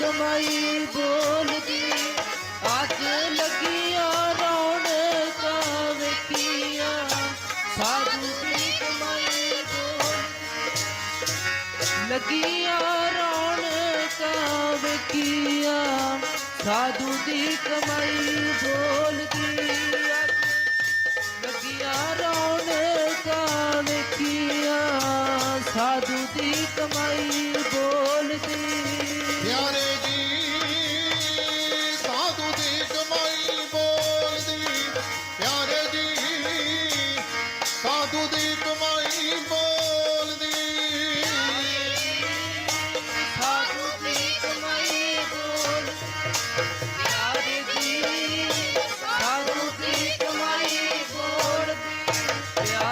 ਕਮਾਈ ਬੋਲਦੀ। ਅੱਗ ਲੱਗੀਆਂ ਰੌਣ ਕਾ ਵੇਖੀਆਂ। ਸਾਧੂ ਦੀ ਕਮਾਈ ਬੋਲਦੀ। ਲੱਗੀਆਂ ਰੌਣ ਕਾ ਵੇਖੀਆਂ સાધુ દીક મય ભો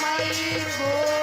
mais vou.